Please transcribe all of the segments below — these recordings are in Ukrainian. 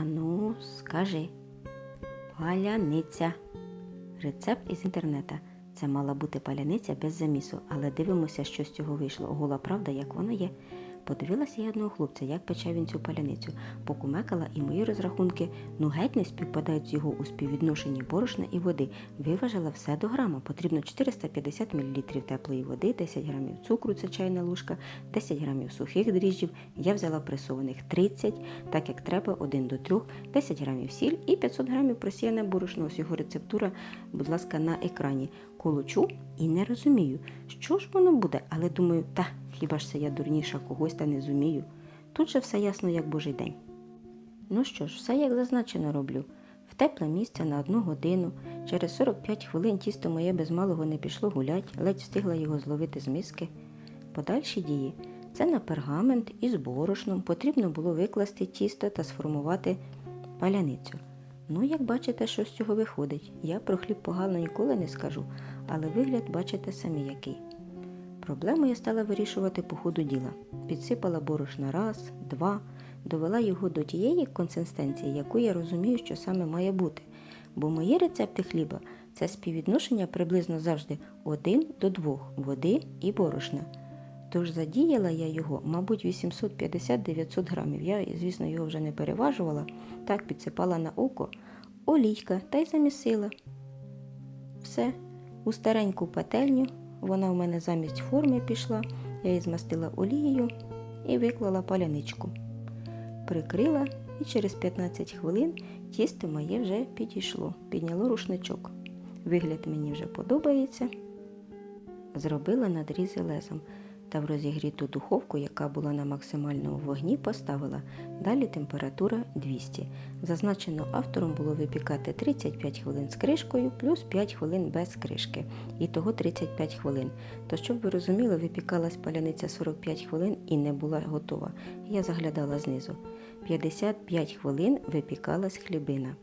Ану, скажи. Паляниця. Рецепт із інтернета. Це мала бути паляниця без замісу, але дивимося, що з цього вийшло. Гола правда, як воно є. Подивилася я одного хлопця, як пече він цю паляницю, покумекала, і мої розрахунки ну геть не співпадають з його у співвідношенні борошна і води. Виважила все до грама. Потрібно 450 мл теплої води, 10 грамів цукру, це чайна ложка, 10 грамів сухих дріжджів. Я взяла пресованих 30, так як треба 1 до 3, 10 грамів сіль і 500 грамів просіяне борошно. Ось його рецептура, будь ласка, на екрані. Колочу і не розумію, що ж воно буде, але думаю, та хіба ж це я дурніша когось та не зумію. Тут же все ясно, як божий день. Ну що ж, все як зазначено роблю. В тепле місце на одну годину. Через 45 хвилин тісто моє без малого не пішло гулять, ледь встигла його зловити з миски. Подальші дії це на пергамент із борошном потрібно було викласти тісто та сформувати паляницю. Ну, як бачите, що з цього виходить. Я про хліб погано ніколи не скажу, але вигляд бачите самі який. Проблему я стала вирішувати по ходу діла. Підсипала борошна раз, два, довела його до тієї консистенції, яку я розумію, що саме має бути. Бо мої рецепти хліба це співвідношення приблизно завжди 1 до 2 води і борошна. Тож задіяла я його, мабуть, 850-900 грамів. Я, звісно, його вже не переважувала, так підсипала на око олійка та й замісила. Все, у стареньку пательню, вона в мене замість форми пішла, я її змастила олією і виклала паляничку. Прикрила і через 15 хвилин тісто моє вже підійшло, підняло рушничок. Вигляд мені вже подобається. Зробила надрізи лезом та в розігріту духовку, яка була на максимальному вогні, поставила. Далі температура 200. Зазначено автором було випікати 35 хвилин з кришкою плюс 5 хвилин без кришки. І того 35 хвилин. То, щоб ви розуміли, випікалась паляниця 45 хвилин і не була готова. Я заглядала знизу. 55 хвилин випікалась хлібина.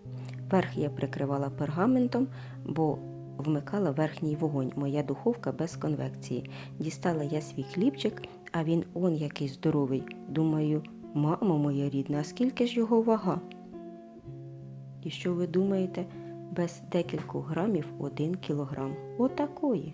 Верх я прикривала пергаментом, бо вмикала верхній вогонь, моя духовка без конвекції. Дістала я свій хлібчик, а він он який здоровий. Думаю, мамо моя рідна, а скільки ж його вага? І що ви думаєте, без декількох грамів один кілограм. Отакої.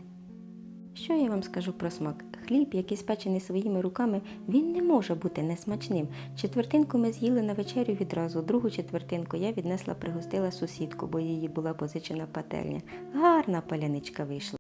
Що я вам скажу про смак? Хліб, який спечений своїми руками, він не може бути несмачним. Четвертинку ми з'їли на вечерю відразу, другу четвертинку я віднесла, пригостила сусідку, бо її була позичена пательня. Гарна паляничка вийшла.